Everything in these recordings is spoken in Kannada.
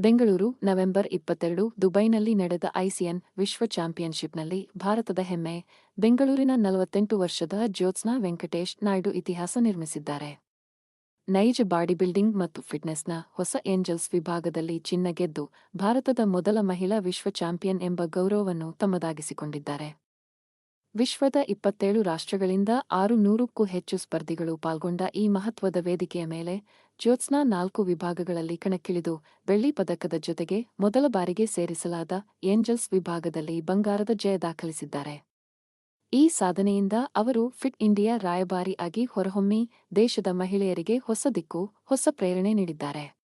ಬೆಂಗಳೂರು, ನವೆಂಬರ್ ಇಪ್ಪತ್ತೆರಡು, ದುಬೈನಲ್ಲಿ ನಡೆದ ಐಸಿಎನ್ ವಿಶ್ವ ಚಾಂಪಿಯನ್ಶಿಪ್ನಲ್ಲಿ ಭಾರತದ ಹೆಮ್ಮೆ, ಬೆಂಗಳೂರಿನ ನಲವತ್ತೆಂಟು ವರ್ಷದ ಜ್ಯೋತ್ಸ್ನಾ ವೆಂಕಟೇಶ್ ನಾಯ್ಡು ಇತಿಹಾಸ ನಿರ್ಮಿಸಿದ್ದಾರೆ. ನೈಜ ಬಾಡಿ ಬಿಲ್ಡಿಂಗ್ ಮತ್ತು ಫಿಟ್ನೆಸ್ನ ಹೊಸ ಏಂಜಲ್ಸ್ ವಿಭಾಗದಲ್ಲಿ ಚಿನ್ನ ಗೆದ್ದು ಭಾರತದ ಮೊದಲ ಮಹಿಳಾ ವಿಶ್ವ ಚಾಂಪಿಯನ್ ಎಂಬ ಗೌರವವನ್ನು ತಮ್ಮದಾಗಿಸಿಕೊಂಡಿದ್ದಾರೆ. ವಿಶ್ವದ ಇಪ್ಪತ್ತೇಳು ರಾಷ್ಟ್ರಗಳಿಂದ ಆರು ನೂರಕ್ಕೂ ಹೆಚ್ಚು ಸ್ಪರ್ಧಿಗಳು ಪಾಲ್ಗೊಂಡ ಈ ಮಹತ್ವದ ವೇದಿಕೆಯ ಮೇಲೆ ಜ್ಯೋತ್ಸ್ನಾ ನಾಲ್ಕು ವಿಭಾಗಗಳಲ್ಲಿ ಕಣಕ್ಕಿಳಿದು ಬೆಳ್ಳಿ ಪದಕದ ಜೊತೆಗೆ ಮೊದಲ ಬಾರಿಗೆ ಸೇರಿಸಲಾದ ಏಂಜಲ್ಸ್ ವಿಭಾಗದಲ್ಲಿ ಬಂಗಾರದ ಜಯ ದಾಖಲಿಸಿದ್ದಾರೆ. ಈ ಸಾಧನೆಯಿಂದ ಅವರು ಫಿಟ್ ಇಂಡಿಯಾ ರಾಯಭಾರಿ ಆಗಿ ಹೊರಹೊಮ್ಮಿ ದೇಶದ ಮಹಿಳೆಯರಿಗೆ ಹೊಸ ದಿಕ್ಕು, ಹೊಸ ಪ್ರೇರಣೆ ನೀಡಿದ್ದಾರೆ.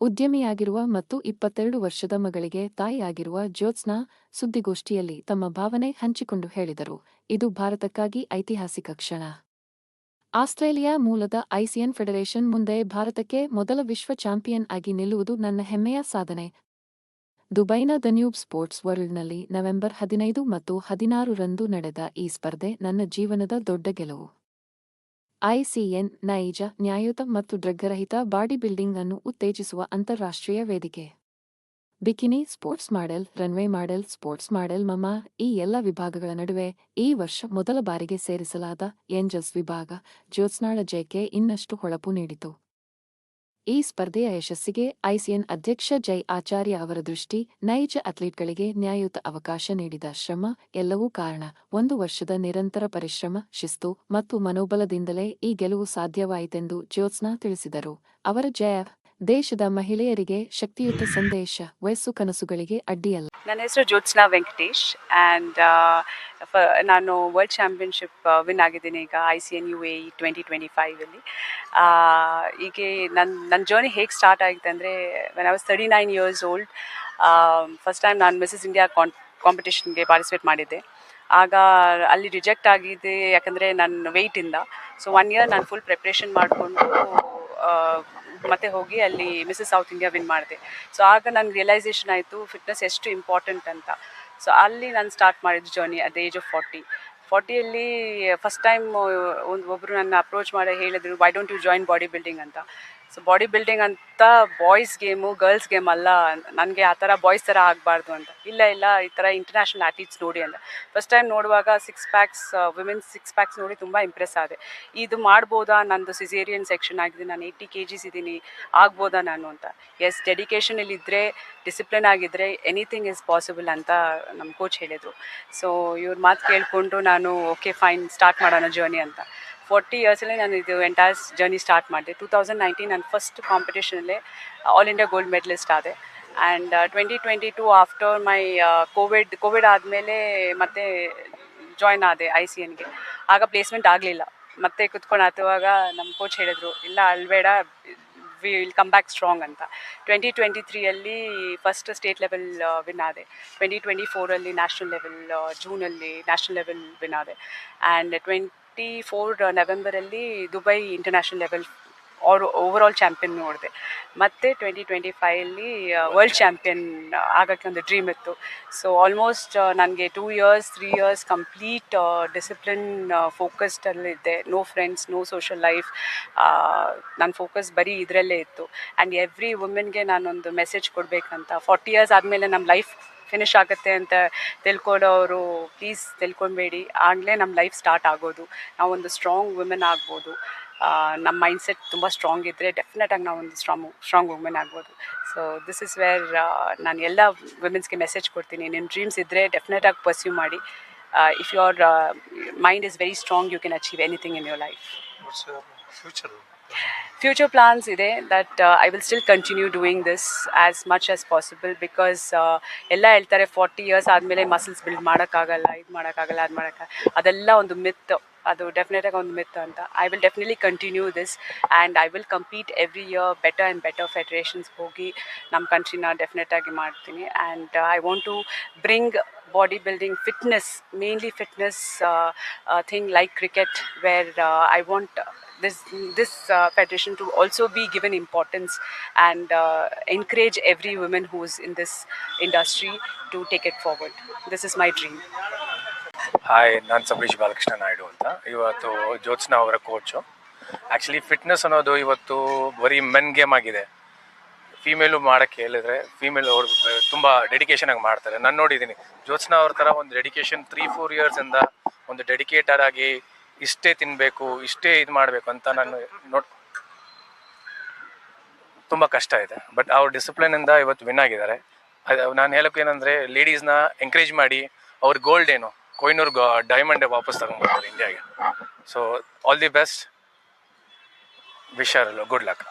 ಉದ್ಯಮಿಯಾಗಿರುವ ಮತ್ತು ಇಪ್ಪತ್ತೆರಡು ವರ್ಷದ ಮಗಳಿಗೆ ತಾಯಿಯಾಗಿರುವ ಜ್ಯೋತ್ಸ್ನಾ ಸುದ್ದಿಗೋಷ್ಠಿಯಲ್ಲಿ ತಮ್ಮ ಭಾವನೆ ಹಂಚಿಕೊಂಡು ಹೇಳಿದರು. ಇದು ಭಾರತಕ್ಕಾಗಿ ಐತಿಹಾಸಿಕ ಕ್ಷಣ. ಆಸ್ಟ್ರೇಲಿಯಾ ಮೂಲದ ಐಸಿಎನ್ ಫೆಡರೇಷನ್ ಮುಂದೆ ಭಾರತಕ್ಕೆ ಮೊದಲ ವಿಶ್ವ ಚಾಂಪಿಯನ್ ಆಗಿ ನಿಲ್ಲುವುದು ನನ್ನ ಹೆಮ್ಮೆಯ ಸಾಧನೆ. ದುಬೈನ ದನ್ಯೂಬ್ ನ್ಯೂಬ್ ಸ್ಪೋರ್ಟ್ಸ್ ವರ್ಲ್ಡ್ನಲ್ಲಿ ನವೆಂಬರ್ ಹದಿನೈದು ಮತ್ತು ಹದಿನಾರು ರಂದು ನಡೆದ ಈ ಸ್ಪರ್ಧೆ ನನ್ನ ಜೀವನದ ದೊಡ್ಡ ಗೆಲುವು. ಐಸಿಎನ್, ನೈಜ, ನ್ಯಾಯಯುತ ಮತ್ತು ಡ್ರಗ್ಗರಹಿತ ಬಾಡಿ ಬಿಲ್ಡಿಂಗ್ ಅನ್ನು ಉತ್ತೇಜಿಸುವ ಅಂತಾರಾಷ್ಟ್ರೀಯ ವೇದಿಕೆ. Bikini, sports model, runway model, sports model, ಮಮ, ಈ ಎಲ್ಲ ವಿಭಾಗಗಳ ನಡುವೆ ಈ ವರ್ಷ ಮೊದಲ ಬಾರಿಗೆ ಸೇರಿಸಲಾದ ಏಂಜಲ್ಸ್ ವಿಭಾಗ ಜ್ಯೋತ್ಸ್ನಾಳ ಜೇಕೆ ಇನ್ನಷ್ಟು ಹೊಳಪು ನೀಡಿತು. ಈ ಸ್ಪರ್ಧೆಯ ಯಶಸ್ಸಿಗೆ ಐಸಿಎನ್ ಅಧ್ಯಕ್ಷ ಜೈ ಆಚಾರ್ಯ ಅವರ ದೃಷ್ಟಿ ನೈಜ ಅಥ್ಲೀಟ್ಗಳಿಗೆ ನ್ಯಾಯಯುತ ಅವಕಾಶ ನೀಡಿದ ಶ್ರಮ ಎಲ್ಲವೂ ಕಾರಣ. ಒಂದು ವರ್ಷದ ನಿರಂತರ ಪರಿಶ್ರಮ, ಶಿಸ್ತು ಮತ್ತು ಮನೋಬಲದಿಂದಲೇ ಈ ಗೆಲುವು ಸಾಧ್ಯವಾಯಿತೆಂದು ಜ್ಯೋತ್ಸ್ನಾ ತಿಳಿಸಿದರು. ಅವರ ಜಯ ದೇಶದ ಮಹಿಳೆಯರಿಗೆ ಶಕ್ತಿಯುತ ಸಂದೇಶ, ವಯಸ್ಸು ಕನಸುಗಳಿಗೆ ಅಡ್ಡಿಯಲ್ಲ. ನನ್ನ ಹೆಸರು ಜ್ಯೋತ್ಸ್ನಾ ವೆಂಕಟೇಶ್ ಆ್ಯಂಡ್ ನಾನು ವರ್ಲ್ಡ್ ಚಾಂಪಿಯನ್ಶಿಪ್ ವಿನ್ ಆಗಿದ್ದೀನಿ ಈಗ I C N U A twenty twenty ಫೈವಲ್ಲಿ ಹೀಗೆ ನನ್ನ ನನ್ನ ಜರ್ನಿ ಹೇಗೆ ಸ್ಟಾರ್ಟ್ ಆಗಿದೆ ಅಂದರೆ when I was thirty nine years old first time ನಾನು ಮಿಸಸ್ ಇಂಡಿಯಾ ಕಾನ್ ಕಾಂಪಿಟೇಷನ್ಗೆ ಪಾರ್ಟಿಸಿಪೇಟ್ ಮಾಡಿದ್ದೆ. ಆಗ ಅಲ್ಲಿ ರಿಜೆಕ್ಟ್ ಆಗಿದೆ ಯಾಕಂದರೆ ನನ್ನ ವೆಯ್ಟಿಂದ ಸೊ ಒನ್ ಇಯರ್ ನಾನು ಫುಲ್ ಪ್ರಿಪ್ರೇಷನ್ ಮಾಡಿಕೊಂಡು ಮತ್ತೆ ಹೋಗಿ ಅಲ್ಲಿ ಮಿಸಸ್ ಸೌತ್ ಇಂಡಿಯಾ ವಿನ್ ಮಾಡಿದೆ. ಸೊ ಆಗ ನನಗೆ ರಿಯಲೈಸೇಷನ್ ಆಯಿತು ಫಿಟ್ನೆಸ್ ಎಷ್ಟು ಇಂಪಾರ್ಟೆಂಟ್ ಅಂತ. ಸೊ ಅಲ್ಲಿ ನಾನು ಸ್ಟಾರ್ಟ್ ಮಾಡಿದ್ದು journey at the age of forty ಫಾರ್ಟಿಯಲ್ಲಿ first time ಒಂದು ಒಬ್ಬರು ನನ್ನ ಅಪ್ರೋಚ್ ಮಾಡಿ, ಹೇಳಿದ್ರು why don't you join body building ಅಂತ. ಸೊ ಬಾಡಿ ಬಿಲ್ಡಿಂಗ್ ಅಂತ ಬಾಯ್ಸ್ ಗೇಮು ಗರ್ಲ್ಸ್ ಗೇಮ್ ಅಲ್ಲ. ನನಗೆ ಆ ಥರ ಬಾಯ್ಸ್ ಥರ ಆಗಬಾರ್ದು ಅಂತ. ಇಲ್ಲ ಇಲ್ಲ, ಈ ಥರ ಇಂಟರ್ನ್ಯಾಷನಲ್ ಆ್ಯಟೀಟ್ಸ್ ನೋಡಿ ಅಂತ. ಫಸ್ಟ್ ಟೈಮ್ ನೋಡುವಾಗ six packs women's six packs ನೋಡಿ ತುಂಬ ಇಂಪ್ರೆಸ್ ಆದೆ. ಇದು ಮಾಡ್ಬೋದಾ? ನಂದು ಸಿಸೇರಿಯನ್ ಸೆಕ್ಷನ್ ಆಗಿದೆ. ನಾನು ಏಯ್ಟಿ ಕೆ ಜಿಸ್ ಇದ್ದೀನಿ. ಆಗ್ಬೋದಾ ನಾನು ಅಂತ. ಎಸ್ ಡೆಡಿಕೇಶನ್ ಇಲ್ಲಿದ್ದರೆ ಡಿಸಿಪ್ಲಿನ್ ಆಗಿದ್ದರೆ ಎನಿಥಿಂಗ್ ಇಸ್ ಪಾಸಿಬಲ್ ಅಂತ ನಮ್ಮ ಕೋಚ್ ಹೇಳಿದರು. ಸೊ ಇವ್ರ ಮಾತು ಕೇಳಿಕೊಂಡು ನಾನು ಓಕೆ ಫೈನ್ ಸ್ಟಾರ್ಟ್ ಮಾಡೋಣ ಜರ್ನಿ ಅಂತ. ಫೋರ್ಟಿ ಇಯರ್ಸಲ್ಲೇ ನಾನು ಇದು ಎಂಟೈರ್ ಜರ್ನಿ ಸ್ಟಾರ್ಟ್ ಮಾಡಿದೆ. ಟೂ ತೌಸಂಡ್ ನೈನ್ಟೀನ್ ನಾನು ಫಸ್ಟ್ ಕಾಂಪಿಟೇಷನಲ್ಲೇ ಆಲ್ ಇಂಡಿಯಾ ಗೋಲ್ಡ್ ಮೆಡಲಿಸ್ಟ್ ಆದೆ. And twenty twenty two after my covid covid ಆದಮೇಲೆ ಮತ್ತೆ ಜಾಯ್ನ್ ಆದೆ ಐ ಸಿ ಎನ್ಗೆ ಆಗ ಪ್ಲೇಸ್ಮೆಂಟ್ ಆಗಲಿಲ್ಲ. ಮತ್ತೆ ಕುತ್ಕೊಂಡು ಆತುವಾಗ ನಮ್ಮ ಕೋಚ್ ಹೇಳಿದ್ರು, ಇಲ್ಲ ಅಲ್ಬೇಡ we will come back strong ಅಂತ. ಟ್ವೆಂಟಿ ಟ್ವೆಂಟಿ ತ್ರೀಯಲ್ಲಿ ಫಸ್ಟ್ ಸ್ಟೇಟ್ ಲೆವೆಲ್ ವಿನ್ ಆದೆ. ಟ್ವೆಂಟಿ ಟ್ವೆಂಟಿ ಫೋರಲ್ಲಿ ನ್ಯಾಷನಲ್ ಲೆವೆಲ್ ಜೂನಲ್ಲಿ ನ್ಯಾಷನಲ್ ಲೆವೆಲ್ ವಿನ್ ಆದೆ. ಆ್ಯಂಡ್ ಟ್ವೆಂಟಿ ಫೋರ್ ನವೆಂಬರಲ್ಲಿ ದುಬೈ ಇಂಟರ್ನ್ಯಾಷನಲ್ ಲೆವೆಲ್ ಆರ್ ಓವರ್ ಆಲ್ ಚಾಂಪಿಯನ್ ನೋಡಿದೆ. ಮತ್ತು ಟ್ವೆಂಟಿ ಟ್ವೆಂಟಿ ಫೈವಲ್ಲಿ ವರ್ಲ್ಡ್ ಚಾಂಪಿಯನ್ ಆಗೋಕ್ಕೆ ಒಂದು ಡ್ರೀಮ್ ಇತ್ತು. ಸೊ ಆಲ್ಮೋಸ್ಟ್ ನನಗೆ two years three years complete discipline ಫೋಕಸ್ಡಲ್ಲಿದ್ದೆ no friends no social life ನನ್ನ ಫೋಕಸ್ ಬರೀ ಇದರಲ್ಲೇ ಇತ್ತು. ಆ್ಯಂಡ್ ಎವ್ರಿ ವುಮೆನ್ಗೆ ನಾನೊಂದು ಮೆಸೇಜ್ ಕೊಡಬೇಕಂತ. ಫಾರ್ಟಿ ಇಯರ್ಸ್ ಆದಮೇಲೆ ನಮ್ಮ ಲೈಫ್ ಫಿನಿಶ್ ಆಗುತ್ತೆ ಅಂತ ತಿಳ್ಕೊಳ್ಳೋರು ಪ್ಲೀಸ್ ತಿಳ್ಕೊಬೇಡಿ ಆಗಲೇ ನಮ್ಮ ಲೈಫ್ ಸ್ಟಾರ್ಟ್ ಆಗೋದು. ನಾವೊಂದು ಸ್ಟ್ರಾಂಗ್ ವುಮೆನ್ ಆಗ್ಬೋದು. ನಮ್ಮ ಮೈಂಡ್ಸೆಟ್ ತುಂಬ ಸ್ಟ್ರಾಂಗ್ ಇದ್ದರೆ ಡೆಫಿನೆಟಾಗಿ ನಾವು ಒಂದು ಸ್ಟ್ರಾಂಗ್ ಸ್ಟ್ರಾಂಗ್ ವುಮೆನ್ ಆಗ್ಬೋದು. ಸೊ ದಿಸ್ ಇಸ್ ವೇರ್ ನಾನು ಎಲ್ಲ ವುಮೆನ್ಸ್ಗೆ ಮೆಸೇಜ್ ಕೊಡ್ತೀನಿ. ನಿಮ್ಮ ಡ್ರೀಮ್ಸ್ ಇದ್ದರೆ ಡೆಫಿನೆಟಾಗಿ ಪರ್ಸ್ಯೂ ಮಾಡಿ. If your mind is very strong you can achieve anything in your life future future? Future plans ಇದೆ that I will still continue doing this as much as possible because ಎಲ್ಲ ಹೇಳ್ತಾರೆ ಫಾರ್ಟಿ ಇಯರ್ಸ್ ಆದಮೇಲೆ ಮಸಲ್ಸ್ ಬಿಲ್ಡ್ ಮಾಡೋಕ್ಕಾಗಲ್ಲ, ಇದು ಮಾಡೋಕ್ಕಾಗಲ್ಲ, ಅದು ಮಾಡೋಕ್ಕಾಗಲ್ಲ ಅದೆಲ್ಲ ಒಂದು ಮಿತ್ ಅದು ಡೆಫಿನೆಟಾಗಿ ಒಂದು ಮಿತ್ ಅಂತ I will definitely continue this and I will compete every year better and better federations ಹೋಗಿ ನಮ್ಮ ಕಂಟ್ರಿನ ಡೆಫಿನೆಟಾಗಿ ಮಾಡ್ತೀನಿ and I want to bring body building fitness mainly fitness thing like cricket where I want this this uh, federation to also be given importance and uh, encourage every woman who's in this industry to take it forward. This is my dream. Hi ನಾನು ಸಬರೀಶ್ ಬಾಲಕೃಷ್ಣ ನಾಯ್ಡು ಅಂತ. ಇವತ್ತು ಜ್ಯೋತ್ಸ್ನಾ ಅವರ ಕೋಚು ಆ್ಯಕ್ಚುಲಿ ಫಿಟ್ನೆಸ್ ಅನ್ನೋದು ಇವತ್ತು ಬರೀ ಮೆನ್ ಗೇಮ್ ಆಗಿದೆ. ಫೀಮೇಲು ಮಾಡೋಕ್ಕೆ ಹೇಳಿದ್ರೆ ಫೀಮೇಲ್ ಅವರು ತುಂಬ ಡೆಡಿಕೇಶನ್ ಆಗಿ ಮಾಡ್ತಾರೆ. ನಾನು ನೋಡಿದ್ದೀನಿ ಜ್ಯೋತ್ಸ್ನಾ ಅವ್ರ ಥರ ಒಂದು ಡೆಡಿಕೇಶನ್ ತ್ರೀ ಫೋರ್ ಇಯರ್ಸಿಂದ ಒಂದು ಡೆಡಿಕೇಟೆಡ್ ಆಗಿ ಇಷ್ಟೇ ತಿನ್ನಬೇಕು ಇಷ್ಟೇ ಇದು ಮಾಡಬೇಕು ಅಂತ ನಾನು ನೋಡ್ ತುಂಬ ಕಷ್ಟ ಇದೆ. ಬಟ್ ಅವ್ರ ಡಿಸಿಪ್ಲಿನಿಂದ ಇವತ್ತು ವಿನ್ ಆಗಿದ್ದಾರೆ. ಅದು ನಾನು ಹೇಳೋಕೆ ಏನಂದರೆ ಲೇಡೀಸ್ನ ಎಂಕರೇಜ್ ಮಾಡಿ ಅವ್ರ ಗೋಲ್ಡ್ ಏನು, ಕೊಯ್ನೂರು ಡೈಮಂಡ್ ವಾಪಸ್ ತಗೊಂಡ್ಬರ್ತಾರೆ ಇಂಡಿಯಾಗೆ so all the best wish good luck